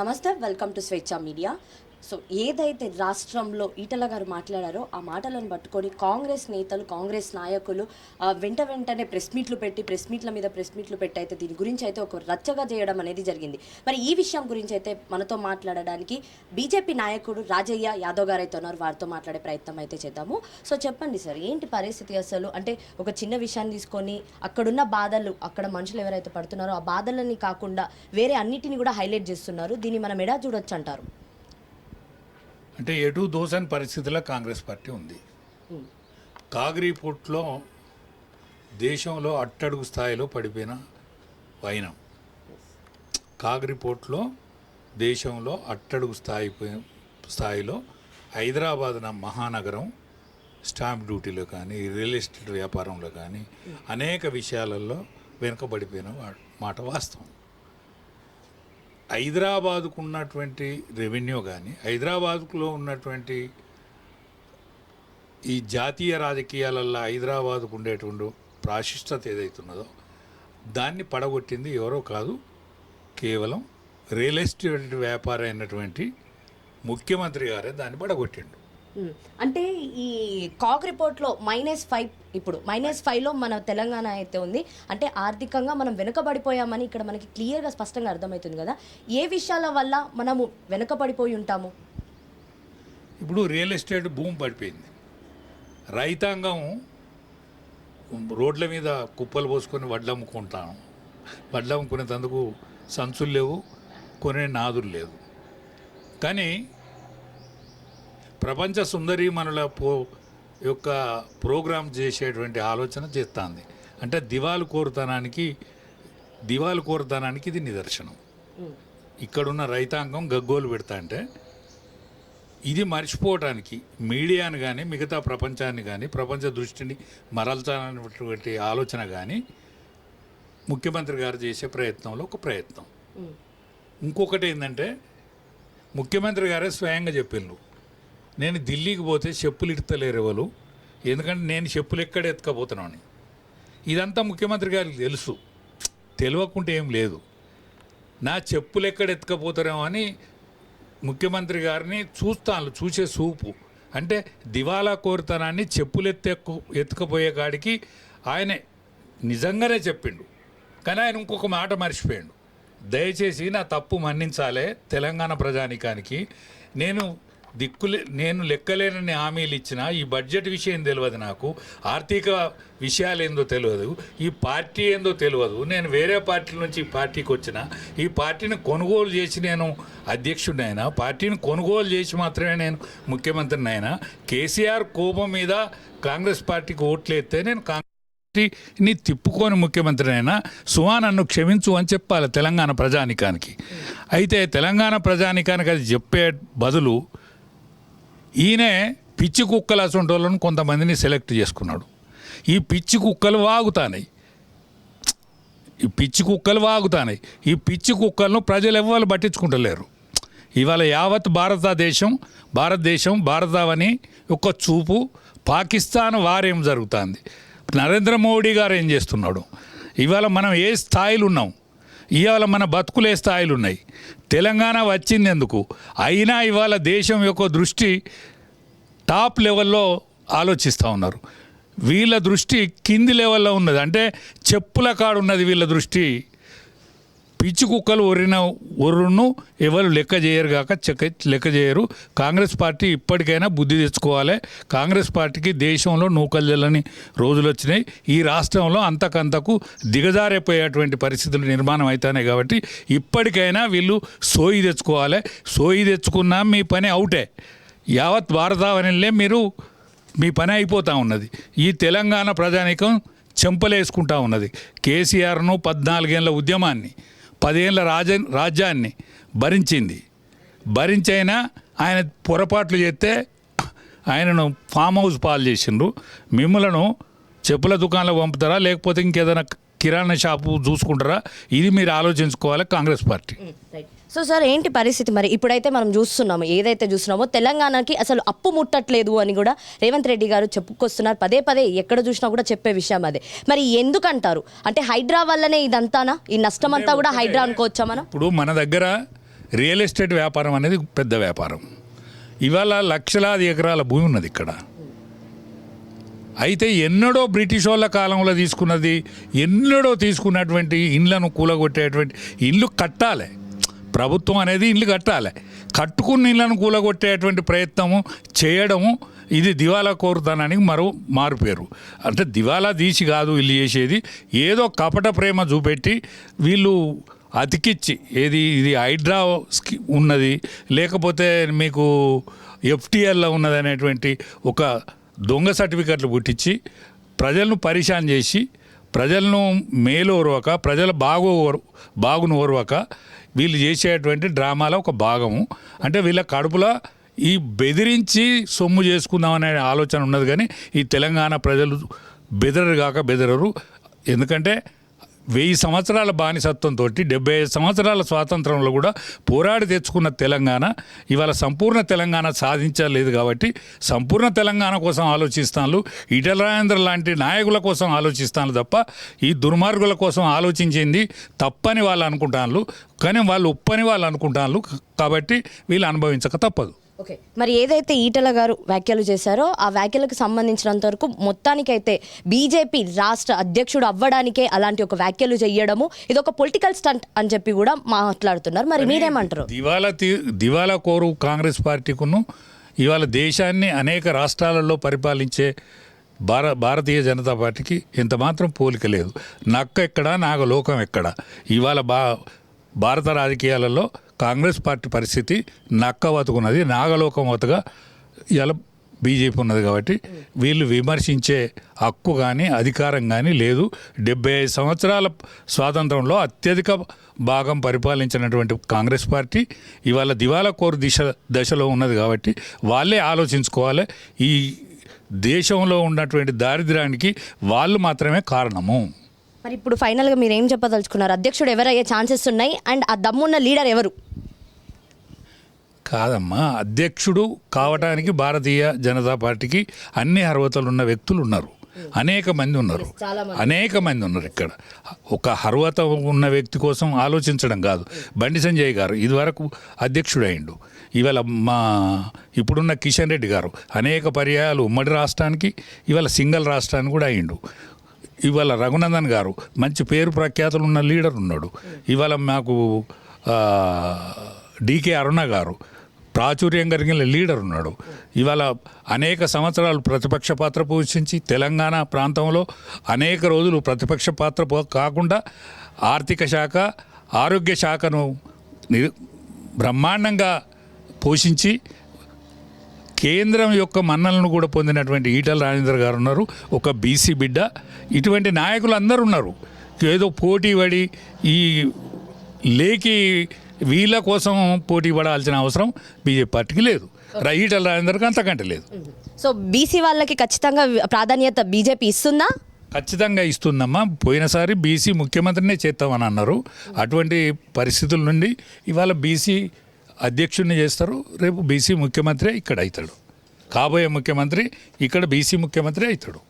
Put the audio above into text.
నమస్తే welcome to స్వేచ్ఛ media So ఏదైతే రాష్ట్రంలో ఈటల గారు మాట్లాడారో ఆ మాటలను పట్టుకొని కాంగ్రెస్ నేతలు కాంగ్రెస్ నాయకులు వెంట వెంటనే ప్రెస్ మీట్లు పెట్టి ప్రెస్ మీట్ల మీద ప్రెస్ మీట్లు పెట్టి అయితే దీని గురించి అయితే ఒక రచ్చగా చేయడం అనేది జరిగింది. మరి ఈ విషయం గురించి అయితే మనతో మాట్లాడడానికి బీజేపీ నాయకుడు రాజయ్య యాదవ్ గారు అయితే ఉన్నారు. వారితో మాట్లాడే ప్రయత్నం అయితే చేద్దాము. సో చెప్పండి సార్ ఏంటి పరిస్థితి అసలు? అంటే ఒక చిన్న విషయాన్ని తీసుకొని అక్కడున్న బాధలు అక్కడ మనుషులు ఎవరైతే పడుతున్నారో ఆ బాధలని కాకుండా వేరే అన్నిటిని కూడా హైలైట్ చేస్తున్నారు. దీన్ని మనం ఎడా చూడొచ్చు అంటారు? అంటే ఎటు దోసని పరిస్థితిలో కాంగ్రెస్ పార్టీ ఉంది. కాగ్రీ పోర్ట్లో దేశంలో అట్టడుగు స్థాయిలో పడిపోయిన వైనం. కాగ్రీ పోర్ట్లో దేశంలో అట్టడుగు స్థాయి స్థాయిలో హైదరాబాద్ నా మహానగరం స్టాంప్ డ్యూటీలో కానీ రియల్ ఎస్టేట్ వ్యాపారంలో కానీ అనేక విషయాలలో వెనుకబడిపోయిన మాట వాస్తవం. హైదరాబాదుకు ఉన్నటువంటి రెవెన్యూ కానీ హైదరాబాద్లో ఉన్నటువంటి ఈ జాతీయ రాజకీయాలల్లో హైదరాబాద్కు ఉండేటువంటి ప్రాశిష్టత ఏదైతున్నదో దాన్ని పడగొట్టింది ఎవరో కాదు కేవలం రియల్ ఎస్టేట్ వ్యాపారం అయినటువంటి ముఖ్యమంత్రి గారే దాన్ని పడగొట్టిండు. అంటే ఈ కాగ్ రిపోర్ట్లో మైనస్ ఫైవ్ ఇప్పుడు మైనస్ ఫైవ్లో మన తెలంగాణ అయితే ఉంది అంటే ఆర్థికంగా మనం వెనుకబడిపోయామని ఇక్కడ మనకి క్లియర్గా స్పష్టంగా అర్థమవుతుంది కదా. ఏ విషయాల వల్ల మనము వెనుకబడిపోయి ఉంటాము? ఇప్పుడు రియల్ ఎస్టేట్ భూమి పడిపోయింది. రైతాంగం రోడ్ల మీద కుప్పలు పోసుకొని వడ్లు అమ్ముకుంటాం వడ్లు అమ్ముకునేందుకు సంచులు లేవు కొనే నాదులు లేవు. కానీ ప్రపంచ సుందరీమణుల పో యొక్క ప్రోగ్రామ్ చేసేటువంటి ఆలోచన చేస్తుంది అంటే దివాలు కోరుతనానికి దివాలు కోరుతనానికి ఇది నిదర్శనం. ఇక్కడున్న రైతాంగం గగ్గోలు పెడతా అంటే ఇది మర్చిపోవటానికి మీడియాను కానీ మిగతా ప్రపంచాన్ని కానీ ప్రపంచ దృష్టిని మరల్చాలనేటువంటి ఆలోచన కానీ ముఖ్యమంత్రి గారు చేసే ప్రయత్నంలో ఒక ప్రయత్నం. ఇంకొకటి ఏంటంటే ముఖ్యమంత్రి గారే స్వయంగా చెప్పిండ్రు. నేను ఢిల్లీకి పోతే చెప్పులు ఇడతలేరు ఎవరు? ఎందుకంటే నేను చెప్పులు ఎక్కడ ఎత్తుకపోతున్నాను? ఇదంతా ముఖ్యమంత్రి గారికి తెలుసు. తెలియకుంటే ఏం లేదు. నా చెప్పులు ఎక్కడ ఎత్తుకపోతారేమో అని ముఖ్యమంత్రి గారిని చూస్తాను చూసే చూపు అంటే దివాలా కోరితనాన్ని చెప్పులు ఎత్తే ఎత్తుకపోయే కాడికి ఆయన నిజంగానే చెప్పిండు. కానీ ఆయన ఇంకొక మాట మర్చిపోయాడు. దయచేసి నా తప్పు మన్నించాలే తెలంగాణ ప్రజానికానికి. నేను దిక్కులే నేను లెక్కలేనని హామీలు ఇచ్చిన ఈ బడ్జెట్ విషయం తెలియదు నాకు. ఆర్థిక విషయాలు ఏందో తెలియదు ఈ పార్టీ ఏందో తెలియదు నేను వేరే పార్టీ నుంచి ఈ పార్టీకి వచ్చిన ఈ పార్టీని కొనుగోలు చేసి నేను అధ్యక్షుడినైనా పార్టీని కొనుగోలు చేసి మాత్రమే నేను ముఖ్యమంత్రిని అయినా కేసీఆర్ కోపం మీద కాంగ్రెస్ పార్టీకి ఓట్లేస్తే నేను కాంగ్రెస్ పార్టీని తిప్పుకొని ముఖ్యమంత్రినైనా సుమా నన్ను క్షమించు అని చెప్పాలి తెలంగాణ ప్రజానికానికి. అయితే తెలంగాణ ప్రజానికానికి అది చెప్పే బదులు ఈయనే పిచ్చి కుక్కలు అసంటి వాళ్ళను కొంతమందిని సెలెక్ట్ చేసుకున్నాడు. ఈ పిచ్చి కుక్కలు వాగుతాయి ఈ పిచ్చి కుక్కలు వాగుతాయి ఈ పిచ్చి కుక్కలను ప్రజలు ఎవ్వరు పట్టించుకుంటలేరు. ఇవాళ యావత్ భారతదేశం భారతదేశం భారతావని ఒక చూపు. పాకిస్తాన్ వారేం జరుగుతుంది? నరేంద్ర మోడీ గారు ఏం చేస్తున్నాడు? ఇవాళ మనం ఏ స్థాయిలో ఉన్నాం? ఇవాళ మన బతుకులే స్థాయిలు ఉన్నాయి తెలంగాణ వచ్చింది ఎందుకు అయినా ఇవాళ దేశం యొక్క దృష్టి టాప్ లెవెల్లో ఆలోచిస్తూ ఉన్నారు. వీళ్ళ దృష్టి కింది లెవెల్లో ఉన్నది. అంటే చెప్పుల కాడు ఉన్నది వీళ్ళ దృష్టి. పిచ్చి కుక్కలు ఒరిన ఒర్రును ఎవరు లెక్క చేయరు కాక చెక్క లెక్క చేయరు. కాంగ్రెస్ పార్టీ ఇప్పటికైనా బుద్ధి తెచ్చుకోవాలి. కాంగ్రెస్ పార్టీకి దేశంలో నూకలు జల్లని రోజులు వచ్చినాయి. ఈ రాష్ట్రంలో అంతకంతకు దిగజారిపోయేటువంటి పరిస్థితులు నిర్మాణం అవుతున్నాయి కాబట్టి ఇప్పటికైనా వీళ్ళు సోయి తెచ్చుకోవాలి. సోయి తెచ్చుకున్నా మీ పని అవుటే. యావత్ భారతావనిలే మీరు మీ పని అయిపోతూ ఉన్నది. ఈ తెలంగాణ ప్రజానీకం చెంపలేసుకుంటా ఉన్నది. కేసీఆర్ను పద్నాలుగేళ్ళ ఉద్యమాన్ని పదేళ్ళ రాజ రాజ్యాన్ని భరించింది. భరించైనా ఆయన పొరపాట్లు చేస్తే ఆయనను ఫామ్ హౌస్ పాలు చేసిండ్రు. మిమ్మలను చెప్పుల దుకాణంలో పంపుతారా? లేకపోతే ఇంకేదైనా కిరాణా షాపు చూసుకుంటారా? ఇది మీరు ఆలోచించుకోవాలి కాంగ్రెస్ పార్టీ. సో సార్ ఏంటి పరిస్థితి మరి? ఇప్పుడైతే మనం చూస్తున్నాము ఏదైతే చూస్తున్నామో తెలంగాణకి అసలు అప్పు ముట్టట్లేదు అని కూడా రేవంత్ రెడ్డి గారు చెప్పుకొస్తున్నారు. పదే పదే ఎక్కడ చూసినా కూడా చెప్పే విషయం అదే. మరి ఎందుకంటారు? అంటే హైడ్రా వల్లనే ఇదంతానా? ఈ నష్టం అంతా కూడా హైడ్రా అనుకోవచ్చా మనం? ఇప్పుడు మన దగ్గర రియల్ ఎస్టేట్ వ్యాపారం అనేది పెద్ద వ్యాపారం. ఇవాళ లక్షలాది ఎకరాల భూమి ఉన్నది ఇక్కడ. అయితే ఎన్నడో బ్రిటిష్ వాళ్ళ కాలంలో తీసుకున్నది ఎన్నడో తీసుకున్నటువంటి ఇండ్లను కూలగొట్టేటువంటి ఇల్లు కట్టాలి. ప్రభుత్వం అనేది ఇండ్లు కట్టాలి. కట్టుకున్న ఇళ్ళను కూలగొట్టేటువంటి ప్రయత్నము చేయడము ఇది దివాలా కోరుతానానికి మరో మారు పేరు. అంటే దివాలా తీసి కాదు వీళ్ళు చేసేది ఏదో కపట ప్రేమ చూపెట్టి వీళ్ళు అతికిచ్చి ఏది ఇది హైడ్రా ఉన్నది లేకపోతే మీకు ఎఫ్టీఎల్లో ఉన్నది అనేటువంటి ఒక దొంగ సర్టిఫికెట్లు పుట్టించి ప్రజలను పరిశాన్ చేసి ప్రజలను మేలు ఓర్వక ప్రజల బాగు బాగును ఓర్వక వీళ్ళు చేసేటువంటి డ్రామాలో ఒక భాగము. అంటే వీళ్ళ కడుపులో ఈ బెదిరించి సొమ్ము చేసుకుందాం అనే ఆలోచన ఉన్నది కానీ ఈ తెలంగాణ ప్రజలు బెదరరు కాక బెదరరు. ఎందుకంటే వెయ్యి సంవత్సరాల బానిసత్వంతో డెబ్బై ఐదు సంవత్సరాల స్వాతంత్రంలో కూడా పోరాడి తెచ్చుకున్న తెలంగాణ ఇవాళ సంపూర్ణ తెలంగాణ సాధించలేదు కాబట్టి సంపూర్ణ తెలంగాణ కోసం ఆలోచిస్తాను ఇటల రాజేంద్ర లాంటి నాయకుల కోసం ఆలోచిస్తాను తప్ప ఈ దుర్మార్గుల కోసం ఆలోచించింది తప్పని వాళ్ళు అనుకుంటాను కానీ వాళ్ళు ఉప్పని వాళ్ళు అనుకుంటాను కాబట్టి వీళ్ళు అనుభవించక తప్పదు. ఓకే. మరి ఏదైతే ఈటల గారు వ్యాఖ్యలు చేశారో ఆ వ్యాఖ్యలకు సంబంధించినంత వరకు మొత్తానికైతే బీజేపీ రాష్ట్ర అధ్యక్షుడు అవ్వడానికే అలాంటి ఒక వ్యాఖ్యలు చేయడము ఇది ఒక పొలిటికల్ స్టంట్ అని చెప్పి కూడా మాట్లాడుతున్నారు. మరి మీరేమంటారు? దివాలా దివాలా కోరు కాంగ్రెస్ పార్టీకును ఇవాళ దేశాన్ని అనేక రాష్ట్రాలలో పరిపాలించే భార భారతీయ జనతా పార్టీకి ఎంత మాత్రం పోలిక లేదు. నక్క ఎక్కడ నాగలోకం ఎక్కడ? ఇవాళ బా భారత రాజకీయాలలో కాంగ్రెస్ పార్టీ పరిస్థితి నక్క వతుకున్నది నాగలోకం వతగా ఇలా బీజేపీ ఉన్నది కాబట్టి వీళ్ళు విమర్శించే హక్కు కానీ అధికారం కానీ లేదు. డెబ్బై ఐదు సంవత్సరాల స్వాతంత్రంలో అత్యధిక భాగం పరిపాలించినటువంటి కాంగ్రెస్ పార్టీ ఇవాళ దివాలా కోరు దిశ దశలో ఉన్నది కాబట్టి వాళ్ళే ఆలోచించుకోవాలి. ఈ దేశంలో ఉన్నటువంటి దారిద్ర్యానికి వాళ్ళు మాత్రమే కారణము. మరి ఇప్పుడు ఫైనల్గా మీరు ఏం చెప్పదలుచుకున్నారు? అధ్యక్షుడు ఎవరయ్యే ఛాన్సెస్ ఉన్నాయి? అండ్ ఆ దమ్మున్న లీడర్ ఎవరు? కాదమ్మా అధ్యక్షుడు కావటానికి భారతీయ జనతా పార్టీకి అన్ని అర్హతలు ఉన్న వ్యక్తులు ఉన్నారు. అనేక మంది ఉన్నారు. అనేక మంది ఉన్నారు ఇక్కడ. ఒక అర్హత ఉన్న వ్యక్తి కోసం ఆలోచించడం కాదు. బండి సంజయ్ గారు ఇదివరకు అధ్యక్షుడు అయిండు ఇవాళ మా ఇప్పుడున్న కిషన్ రెడ్డి గారు అనేక పర్యాయాలు ఉమ్మడి రాష్ట్రానికి ఇవాళ సింగిల్ రాష్ట్రానికి కూడా అయిండు ఇవాళ రఘునందన్ గారు మంచి పేరు ప్రఖ్యాతులు ఉన్న లీడర్ ఉన్నాడు. ఇవాళ మాకు డికే అరుణ గారు ప్రాచుర్యం కలిగిన లీడర్ ఉన్నాడు. ఇవాళ అనేక సంవత్సరాలు ప్రతిపక్ష పాత్ర పోషించి తెలంగాణ ప్రాంతంలో అనేక రోజులు ప్రతిపక్ష పాత్ర పో- కాకుండా ఆర్థిక శాఖ ఆరోగ్య శాఖను ని- బ్రహ్మాండంగా పోషించి కేంద్రం యొక్క మన్నలను కూడా పొందినటువంటి ఈటల రాజేంద్ర గారు ఉన్నారు. ఒక బీసీ బిడ్డ. ఇటువంటి నాయకులు అందరూ ఉన్నారు. ఏదో పోటీ పడి ఈ లేకి వీళ్ళ కోసం పోటీ పడాల్సిన అవసరం బీజేపీ పార్టీకి లేదు. ఈటల రాజేందర్కి అంతకంటే లేదు. సో బీసీ వాళ్ళకి ఖచ్చితంగా ప్రాధాన్యత బీజేపీ ఇస్తుందా? ఖచ్చితంగా ఇస్తుందమ్మా. పోయినసారి బీసీ ముఖ్యమంత్రినే చేస్తామని అన్నారు. అటువంటి పరిస్థితుల నుండి ఇవాళ బీసీ అధ్యక్షుడిని చేస్తారు. రేపు బీసీ ముఖ్యమంత్రి ఇక్కడ అవుతాడు కాబోయే ముఖ్యమంత్రి ఇక్కడ బీసీ ముఖ్యమంత్రి అవుతాడు